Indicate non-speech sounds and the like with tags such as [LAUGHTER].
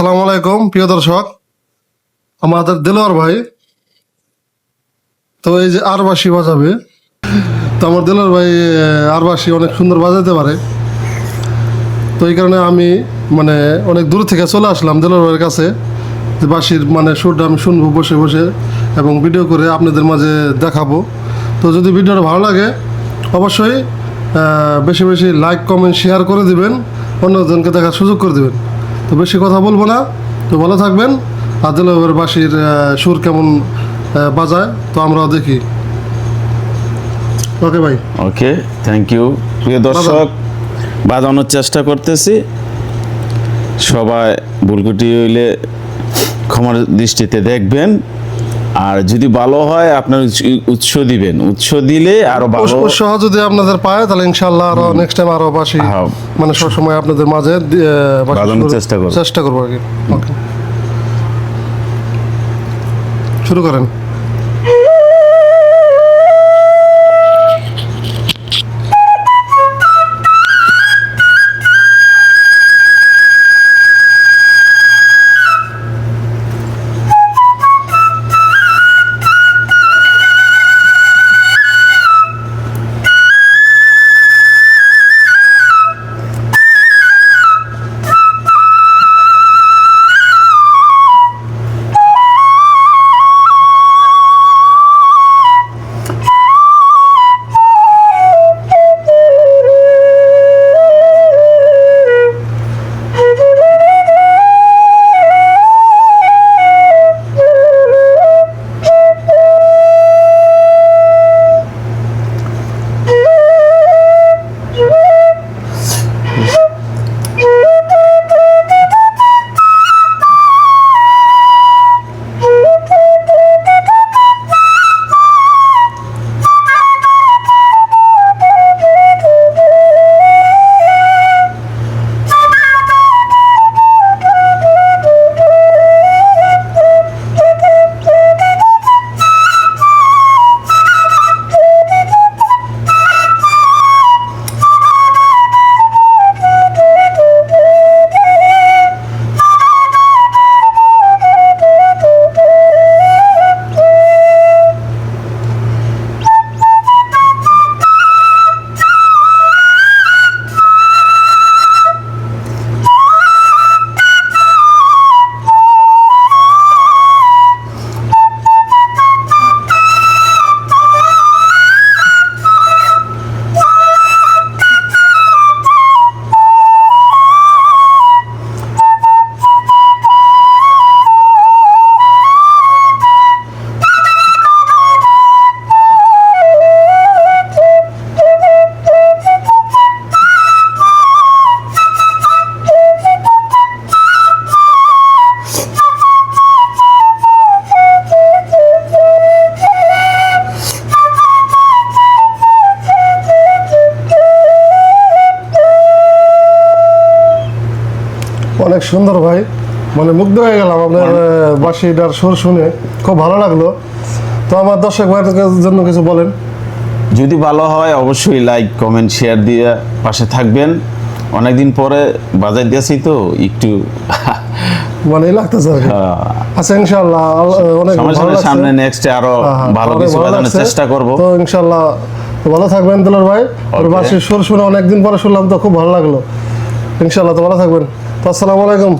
আসসালামু আলাইকুম, প্রিয় দর্শক। আমাদের দেলোয়ার ভাই, তো এই যে আরবাসি বাজাবে, তো আমার দেলোয়ার ভাই আরবাসি অনেক সুন্দর বাজাতে পারে। তো এই কারণে আমি মানে অনেক দূর থেকে চলে আসলাম দেলোয়ার ভাইয়ের কাছে, যে বাসির মানে সুরটা আমি শুনব বসে বসে এবং ভিডিও করে আপনাদের মাঝে দেখাবো। তো যদি ভিডিওটা ভালো লাগে, অবশ্যই বেশি বেশি লাইক কমেন্ট শেয়ার করে দিবেন, অন্যজনকে দেখার সুযোগ করে দিবেন। তো বেশি কথা বলব না। তো ভালো থাকবেন। আদেল বাসির সুর কেমন বাজায় তো আমরাও দেখি। ওকে ভাই। ওকে থ্যাংক ইউ প্রিয় দর্শক বাজানোর চেষ্টা করতেছি। সবাই ভুলকুটি হইলে ক্ষমার দৃষ্টিতে দেখবেন। আর যদি ভালো হয় আপনার উৎস- উৎস দিবেন। উৎস দিলে আরও ভালো উৎসাহ যদি আপনাদের পায় তাহলে ইনশাল্লাহ আরও নেক্সট টাইম আরও বাসি মানে সব সময় আপনাদের মাঝে চেষ্টা করব। চেষ্টা করব আর কি। ওকে শুরু করেন। অনেক সুন্দর ভাই। মানে মুগ্ধ হয়ে গেলাম আপনার আহ, বাঁশিটার সুর শুনে। খুব ভালো লাগল। তো আমার দর্শক ভাইয়ের জন্য কিছু বলেন। যদি ভালো হয় অবশ্যই লাইক কমেন্ট শেয়ার দিয়ে পাশে থাকবেন। অনেকদিন পরে বাজার দিয়েছি তো একটু [LAUGHS] মানে লাগতেছে আহ, আচ্ছা অনেক ভালো সামনে নেক্সট আরও হ্যাঁ, হ্যাঁ, ভালো কিছু বাজানোর চেষ্টা করব। তো ইনশাল্লাহ ভালো থাকবেন দুলার ভাই। Okay. বাসির সুর শুনে অনেকদিন পরে শুনলাম তো খুব ভালো লাগল। ইনশাল্লাহ তো ভালো থাকবেন। তো আসসালামু আলাইকুম।